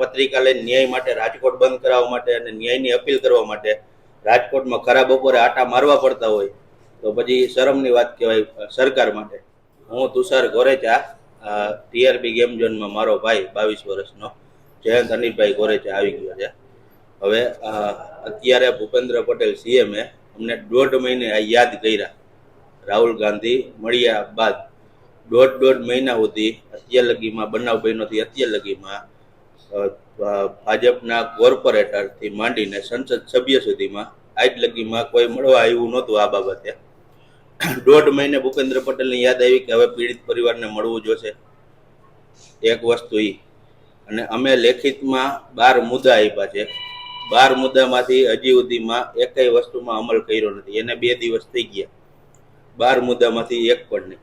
પત્રિકા લઈને ન્યાય માટે, રાજકોટ બંધ કરાવવા માટે અને ન્યાયની અપીલ કરવા માટે રાજકોટમાં ખરા બપોરે આટા મારવા પડતા હોય, તો પછી શરમની વાત કહેવાય સરકાર માટે. હું તુષાર ગોરેચા ટીઆરપી ગેમ ઝોનમાં મારો ભાઈ બાવીસ વર્ષનો, જયંત અનિલભાઈ ગોરેચા આવી ગયો છે. હવે અત્યારે ભૂપેન્દ્ર પટેલ સીએમએ અમને દોઢ મહિને આ યાદ કર્યા. રાહુલ ગાંધી મળ્યા બાદ દોઢ દોઢ મહિના સુધી અત્યાર લગીમાં, બનાવ બન્યોથી અત્યાર લગીમાં ભાજપના કોર્પોરેટરથી માંડીને સંસદ સભ્ય સુધીમાં આજ લગીમાં કોઈ મળવા આવ્યું નહોતું આ બાબતે. દોઢ મહિને ભૂપેન્દ્ર પટેલની યાદ આવી કે હવે પીડિત પરિવારને મળવું જોશે. એક વસ્તુ એ અને અમે લેખિતમાં બાર મુદ્દા આપ્યા છે. બાર મુદ્દામાંથી હજી સુધીમાં એકેય વસ્તુમાં અમલ કર્યો નથી. એને બે દિવસ થઈ ગયા. બાર મુદ્દામાંથી એક પણ નહીં.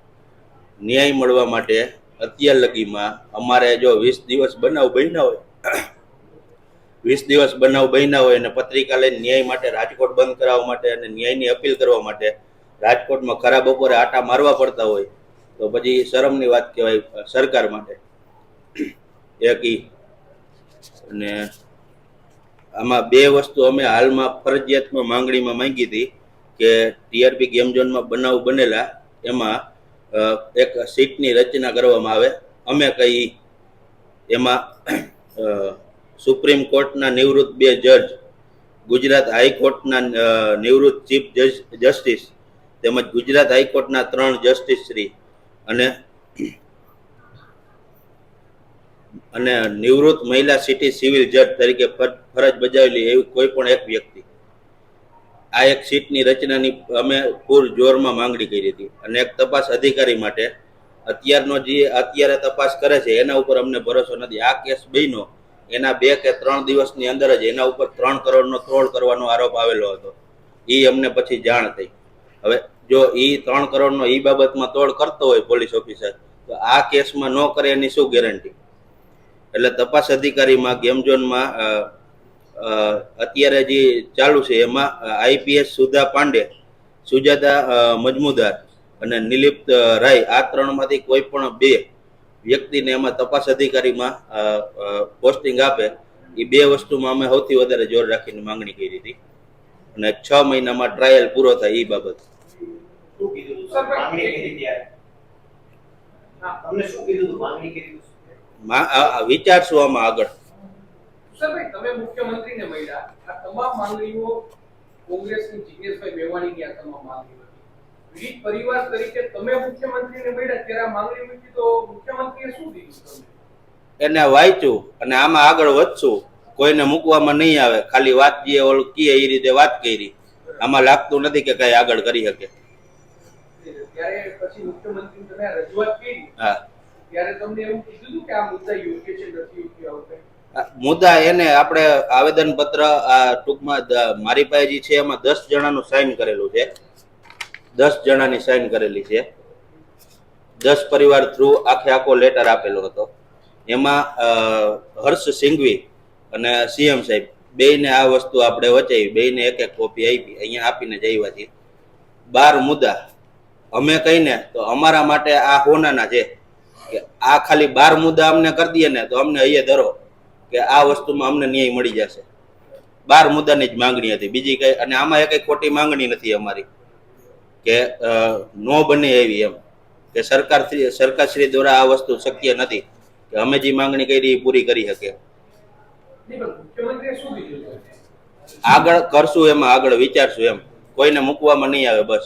ન્યાય મળવા માટે અત્યાર લગીમાં અમારે જો વીસ દિવસ બનાવ બન્યા હોય, વીસ દિવસ બનાવ બન્યા હોય અને પત્રિકા લઈને ન્યાય માટે રાજકોટ બંધ કરાવવા માટે અને ન્યાયની અપીલ કરવા માટે રાજકોટમાં ખરા બપોરે આટા મારવા પડતા હોય, તો પછી શરમની વાત કહેવાય સરકાર માટે. એક અને આમાં બે વસ્તુ અમે હાલમાં ફરજિયાતમાં માંગણીમાં માંગી હતી કે ટીઆરપી ગેમ ઝોનમાં બનાવ બનેલા, એમાં એક સીટની રચના કરવામાં આવે. અમે કઈ એમાં સુપ્રીમ કોર્ટના નિવૃત્ત બે જજ, ગુજરાત હાઈકોર્ટના નિવૃત્ત ચીફ જસ્ટિસ તેમજ ગુજરાત હાઈકોર્ટના ત્રણ જસ્ટિસ શ્રી અને અને નિવૃત્ત મહિલા સિટી સિવિલ જજ તરીકે ફરજ બજાવેલી એવી કોઈ પણ એક વ્યક્તિ. આ એક સીટની રચનાની અમે પૂર જોરમાં માંગણી કરી હતી. અને એક તપાસ અધિકારી માટે અત્યારનો જે અત્યારે તપાસ કરે છે એના ઉપર અમને ભરોસો નથી. આ કેસ બન્યો એના બે કે ત્રણ દિવસની અંદર જ એના ઉપર ત્રણ કરોડનો ત્રોડ કરવાનો આરોપ આવેલો હતો. એ અમને પછી જાણ થઈ. હવે જો એ ત્રણ કરોડનો એ બાબતમાં તોડ કરતો હોય પોલીસ ઓફિસર તો આ કેસમાં ન કરે એની શું ગેરંટી? એટલે તપાસ અધિકારીમાં ગેમ ઝોનમાં અ, અ, અત્યારે જે ચાલુ છે એમાં આઈપીએસ સુધા પાંડે સુજાતા મજમુદાર અને નિલિપ્ત રાય આ ત્રણમાંથી કોઈ પણ બે વ્યક્તિને એમાં તપાસ અધિકારીમાં પોસ્ટિંગ આપે એ બે વસ્તુમાં અમે સૌથી વધારે જોર રાખીને માંગણી કરી હતી. અને છ મહિનામાં ટ્રાયલ પૂરો થાય એ બાબત. શું કીધું હતું તમે માંગણી કરી ત્યારે. તમને શું કીધું હતું માંગણી કરી હતું? મા- આ- આ વિચારશું આમાં આગળ. સરભાઈ તમે મુખ્યમંત્રીને મળ્યા. આ તમામ માંગણીઓ કોંગ્રેસની જિગ્નેશભાઈ મેવાણીની આ તમામ માંગણીઓ પીડિત પરિવાર તરીકે તમે મુખ્યમંત્રીને મળ્યા ત્યારે આ માંગણી મૂકી તો મુખ્યમંત્રીએ શું દીધું એને વાંચ્યું અને આમાં આગળ વધશું. કોઈને મૂકવામાં નહીં આવે. ખાલી વાત જે ઓલું કહે એ રીતે વાત કરી. આમાં લાગતું નથી કે કઈ આગળ કરી શકે. ત્યારે પછી મુખ્યમંત્રીને તમે રજૂઆત કરી. હા. ત્યારે તમને એવું કીધું કે આ મુદ્દા યોગ્ય છે નથી યોગ્ય આવું મુદ્દા એને આપણે આવેદન પત્ર ટૂંકમાં મારી પાસે જે છે, એમાં દસ જણાનું સાઇન કરેલું છે. દસ જણાની સાઇન કરેલી છે. દસ પરિવાર થ્રુ આખે આખો લેટર આપેલો હતો. એમાં હર્ષ સિંઘવી અને સીએમ સાહેબ, બેયને આ વસ્તુ આપણે વચાવી, બેયને એક એક કોપી આપી, અહીંયા આપીને જ આવ્યા છીએ. બાર મુદ્દા. અમે કહીને, તો અમારા માટે આ હોનાના છે. કે આ ખાલી બાર મુદ્દા અમને કરી દઈએ ને, તો અમને અહીંયા ધરો. કે આ વસ્તુમાં અમને ન્યાય મળી જશે. બાર મુદ્દાની જ માંગણી હતી. બીજી કઈ અને આમાં એ કઈ ખોટી માંગણી નથી અમારી. કે નો બને એવી એમ. કે સરકાર સરકારશ્રી દ્વારા આ વસ્તુ શક્ય નથી. કે અમે જે માંગણી કરી એ પૂરી કરી શકે નહીં પણ મુખ્યમંત્રીએ શું દીધું તમને? આગળ કરશું એમાં, આગળ વિચારશું એમ. કોઈને મૂકવામાં નહીં આવે બસ.